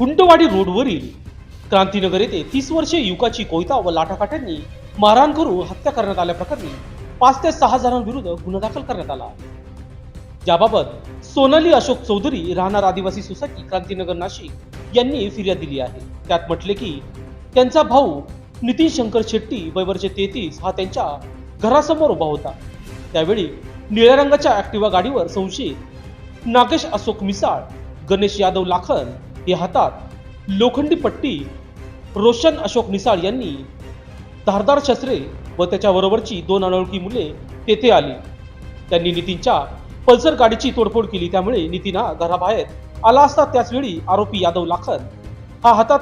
उंटवाडी रोडवरील क्रांतीनगर येथे तीस वर्षे युवकाची कोयता व लाठाकाठ्यांनी मारहाण करून हत्या करण्यात आल्याप्रकरणी पाच ते सहा जणांविरुद्ध गुन्हा दाखल करण्यात आला. याबाबत सोनाली अशोक चौधरी राहणार आदिवासी सोसायटी क्रांतीनगर नाशिक यांनी फिर्याद दिली आहे. त्यात म्हटले की त्यांचा भाऊ नितीन शंकर शेट्टी वयवरचे तेहतीस हा त्यांच्या घरासमोर उभा होता. त्यावेळी निळ्या रंगाच्या ऍक्टिवा गाडीवर संशयित नागेश अशोक मिसाळ गणेश यादव लाखन या हातात लोखंडी पट्टी रोशन अशोक निसाळ यांनी धारदार शस्त्रे व त्याच्याबरोबरची दोन अनोळखी मुले तेथे आली. त्यांनी नितीनच्या पल्सर गाडीची तोडफोड केली. त्यामुळे नितीन हा घराबाहेर आला असता त्याचवेळी आरोपी यादव लाखन. हा हातात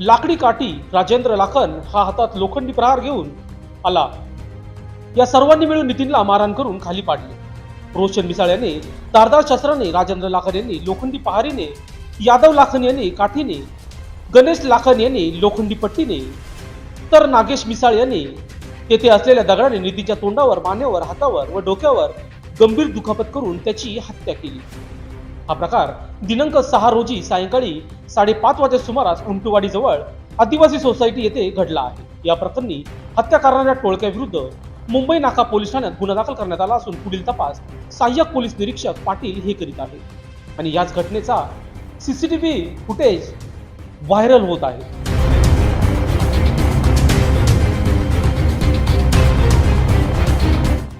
लाकडी काठी राजेंद्र लाखन हा हातात लोखंडी प्रहार घेऊन आला. या सर्वांनी मिळून नितीनला मारहाण करून खाली पाडले. रोशन मिसाळ याने धारदार शस्त्राने राजेंद्र लाखन यांनी लोखंडी पहारीने यादव लाखन यांनी काठीने गणेश लाखन यांनी लोखंडी पट्टीने तर नागेश मिसाळ यांनी तेथे असलेल्या दगडाने नितीच्या तोंडावर मानेवर हातावर व डोक्यावर गंभीर दुखापत करून त्याची हत्या केली. हा प्रकार दिनांक सहा रोजी सायंकाळी साडेपाच वाजे सुमारास उंटवाडी जवळ आदिवासी सोसायटी येथे घडला आहे. या प्रकरणी हत्या करणाऱ्या टोळक्याविरुद्ध मुंबई नाका पोलीस ठाण्यात गुन्हा दाखल करण्यात आला असून पुढील तपास सहाय्यक पोलीस निरीक्षक पाटील हे करीत आहे आणि याच घटनेचा सीसीटीव्ही फुटेज व्हायरल होत आहे.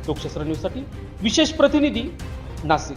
लोकशास्त्र न्यूजसाठी विशेष प्रतिनिधी नाशिक.